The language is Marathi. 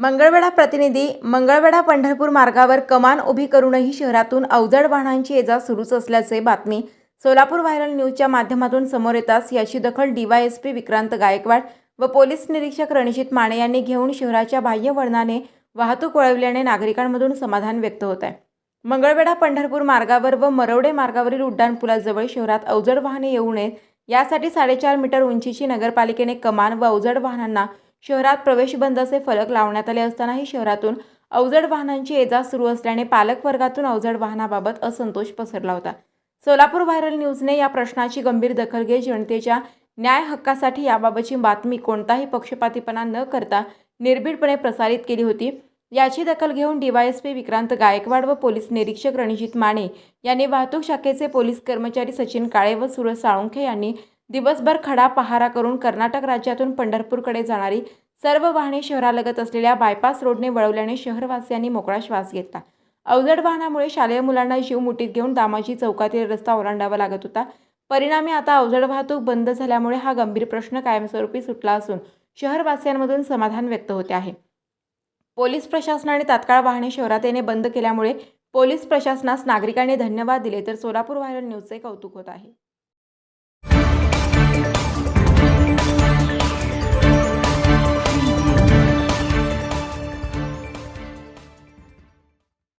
मंगळवेढा प्रतिनिधी मंगळवेढा पंढरपूर मार्गावर कमान उभी करूनही शहरातून अवजड वाहनांची ये जा सुरूच असल्याचे बातमी सोलापूर व्हायरल न्यूजच्या माध्यमातून समोर येताच याची दखल डीवायएसपी विक्रांत गायकवाड व पोलीस निरीक्षक रणजित माने यांनी घेऊन शहराच्या बाह्य वळणाने वाहतूक वळवल्याने नागरिकांमधून समाधान व्यक्त होत आहे. मंगळवेढा पंढरपूर मार्गावर व मरवडे मार्गावरील उड्डाणपुलाजवळ शहरात अवजड वाहने येऊ नयेत यासाठी साडेचार मीटर उंचीची नगरपालिकेने कमान व अवजड वाहनांना शहरात प्रवेश बंद असे फलक लावण्यात आले असतानाही शहरातून अवजड वाहनांची येजा सुरू असल्याने पालक वर्गातून अवजड वाहनाबाबत असंतोष पसरला होता. सोलापूर व्हायरल न्यूजने या प्रश्नाची गंभीर दखल घेत जनतेच्या न्याय हक्कासाठी याबाबतची बातमी कोणताही पक्षपातीपणा न करता निर्भीडपणे प्रसारित केली होती. याची दखल घेऊन डीवायएसपी विक्रांत गायकवाड व पोलीस निरीक्षक रणजित माने यांनी वाहतूक शाखेचे पोलीस कर्मचारी सचिन काळे व सुरज साळुंखे यांनी दिवसभर खडा पहारा करून कर्नाटक राज्यातून पंढरपूरकडे जाणारी सर्व वाहने शहरालगत असलेल्या बायपास रोडने वळवल्याने शहरवासियांनी मोकळा श्वास घेतला. अवजड वाहनामुळे शालेय मुलांना जीव मुठीत घेऊन दामाजी चौकातील रस्ता ओलांडावा लागत होता. परिणामी आता अवजड वाहतूक बंद झाल्यामुळे हा गंभीर प्रश्न कायमस्वरूपी सुटला असून शहरवासियांमधून समाधान व्यक्त होते आहे. पोलीस प्रशासनाने तात्काळ वाहने शहरात येणे बंद केल्यामुळे पोलीस प्रशासनास नागरिकांनी धन्यवाद दिले. तर सोलापूर व्हायरल न्यूजचे कौतुक होत आहे.